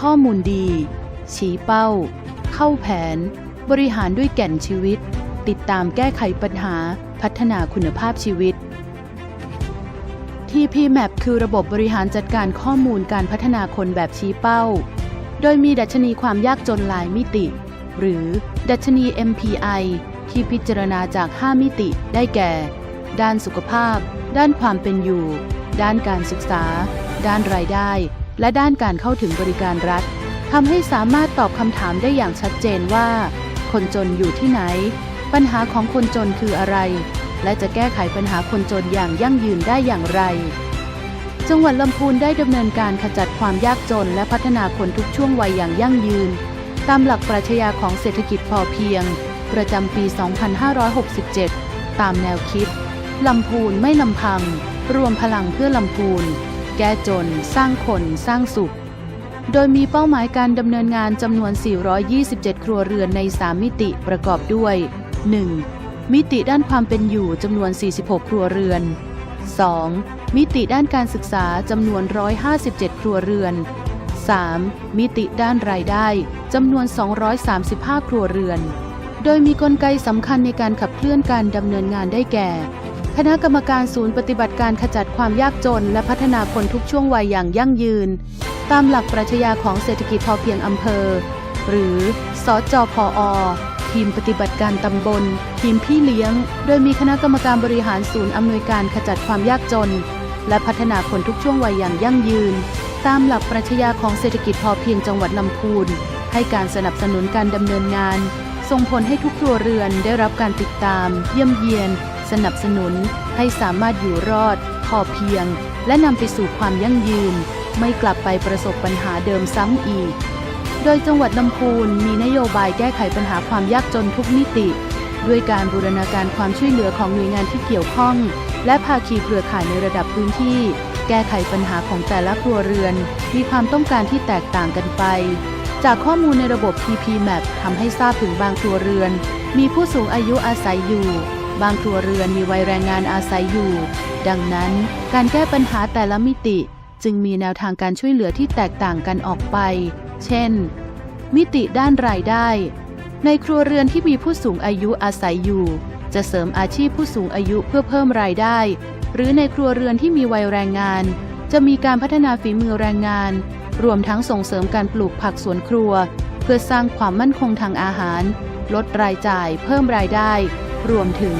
ข้อมูลดี ชี้เป้า เข้าแผน บริหารด้วยแก่นชีวิต ติดตามแก้ไขปัญหา พัฒนาคุณภาพชีวิต TPMAP คือระบบบริหารจัดการข้อมูลการพัฒนาคนแบบชี้เป้า โดยมีดัชนีความยากจนหลายมิติ หรือดัชนี MPI ที่พิจารณาจาก 5 มิติได้แก่ ด้านสุขภาพ ด้านความเป็นอยู่ ด้านการศึกษา ด้านรายได้ และด้านการเข้าถึงบริการรัฐทำให้สามารถตอบคำถามได้อย่างชัดเจนว่า คนจนอยู่ที่ไหน ปัญหาของคนจนคืออะไร และจะแก้ไขปัญหาคนจนอย่างยั่งยืนได้อย่างไร จังหวัดลำพูนได้ดำเนินการขจัดความยากจนและพัฒนาคนทุกช่วงวัยอย่างยั่งยืน ตามหลักปรัชญาของเศรษฐกิจพอเพียง ประจำปี 2567 ตามแนวคิดลำพูนไม่ลำพัง รวมพลังเพื่อลำพูน แก้จน สร้างคนสร้างสุข โดยมีเป้าหมายการดำเนินงานจำนวน 427 ครัวเรือนใน 3 มิติประกอบด้วย 1. มิติด้านความเป็นอยู่จำนวน 46 ครัวเรือน 2. มิติด้านการศึกษาจำนวน 157 ครัวเรือน 3. มิติด้านรายได้จำนวน 235 ครัวเรือน โดยมีกลไกสำคัญในการขับเคลื่อนการดำเนินงานได้แก่ คณะกรรมการศูนย์ปฏิบัติการขจัดความยากจน และพัฒนาคนทุกช่วงวัยอย่างยั่งยืน ตามหลักปรัชญาของเศรษฐกิจพอเพียงอำเภอ หรือสจพอทีมปฏิบัติการตำบล ทีมพี่เลี้ยง โดยมีคณะกรรมการบริหารศูนย์อำนวยการขจัดความยากจน และพัฒนาคนทุกช่วงวัยอย่างยั่งยืน ตามหลักปรัชญาของเศรษฐกิจพอเพียงจังหวัดลำพูน ให้การสนับสนุนการดำเนินงาน ส่งผลให้ทุกครัวเรือนได้รับการติดตาม เยี่ยมเยียน สนับสนุนให้สามารถอยู่รอด พอเพียง และนำไปสู่ความยั่งยืน ไม่กลับไปประสบปัญหาเดิมซ้ำอีก โดยจังหวัดลำพูนมีนโยบายแก้ไขปัญหาความยากจนทุกมิติ ด้วยการบูรณาการความช่วยเหลือของหน่วยงานที่เกี่ยวข้อง และภาคีเครือข่ายในระดับพื้นที่ แก้ไขปัญหาของแต่ละครัวเรือน มีความต้องการที่แตกต่างกันไปจากข้อมูลในระบบ TPMAP ทำให้ทราบถึงบางครัวเรือน มีผู้สูงอายุอาศัยอยู่ บางครัวเรือนมีวัยแรงงานอาศัยอยู่ ดังนั้นการแก้ปัญหาแต่ละมิติจึงมีแนวทางการช่วยเหลือที่แตกต่างกันออกไป เช่น มิติด้านรายได้ ในครัวเรือนที่มีผู้สูงอายุอาศัยอยู่ จะเสริมอาชีพผู้สูงอายุเพื่อเพิ่มรายได้ หรือในครัวเรือนที่มีวัยแรงงาน จะมีการพัฒนาฝีมือแรงงาน รวมทั้งส่งเสริมการปลูกผักสวนครัว เพื่อสร้างความมั่นคงทางอาหาร ลดรายจ่าย เพิ่มรายได้ รวมถึง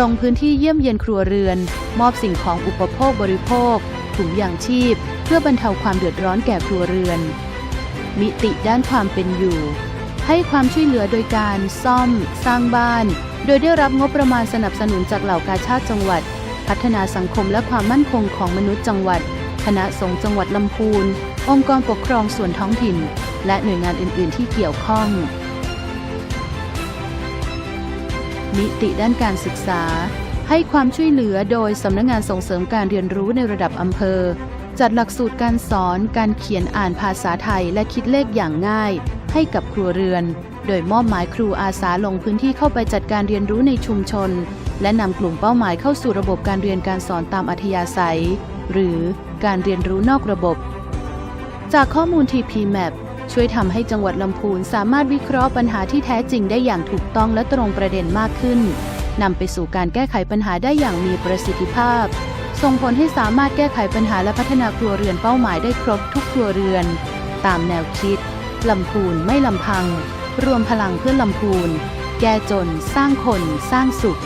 ลงพื้นที่เยี่ยมเยียนครัวเรือน มอบสิ่งของอุปโภคบริโภค ถุงยางชีพ เพื่อบรรเทาความเดือดร้อนแก่ครัวเรือน มิติด้านความเป็นอยู่ ให้ความช่วยเหลือโดยการซ่อม สร้างบ้าน โดยได้รับงบประมาณสนับสนุนจากเหล่ากาชาติจังหวัด พัฒนาสังคมและความมั่นคงของมนุษย์จังหวัด คณะสงฆ์จังหวัดลำพูน องค์กรปกครองส่วนท้องถิ่น และหน่วยงานอื่น ๆ ที่เกี่ยวข้อง มิติด้านการศึกษา ให้ความช่วยเหลือโดยสำนักงงานส่งเสริมการเรียนรู้ในระดับอำเภอ จัดหลักสูตรการสอนการเขียนอ่านภาษาไทยและคิดเลขอย่างง่าย ให้กับครัวเรือน โดยมอบหมายครูอาสาลงพื้นที่เข้าไปจัดการเรียนรู้ในชุมชน และนำกลุ่มเป้าหมายเข้าสู่ระบบการเรียนการสอนตามอัธยาศัย หรือการเรียนรู้นอกระบบ จากข้อมูล TPMAP ช่วยทำให้จังหวัดลำพูนสามารถวิเคราะห์ปัญหาที่แท้จริงได้อย่างถูกต้องและตรงประเด็นมากขึ้นนำไปสู่การแก้ไขปัญหาได้อย่างมีประสิทธิภาพ ส่งผลให้สามารถแก้ไขปัญหาและพัฒนาครัวเรือนเป้าหมายได้ครบทุกครัวเรือน ตามแนวคิดลำพูนไม่ลำพัง รวมพลังเพื่อลำพูน แก้จน สร้างคน สร้างสุข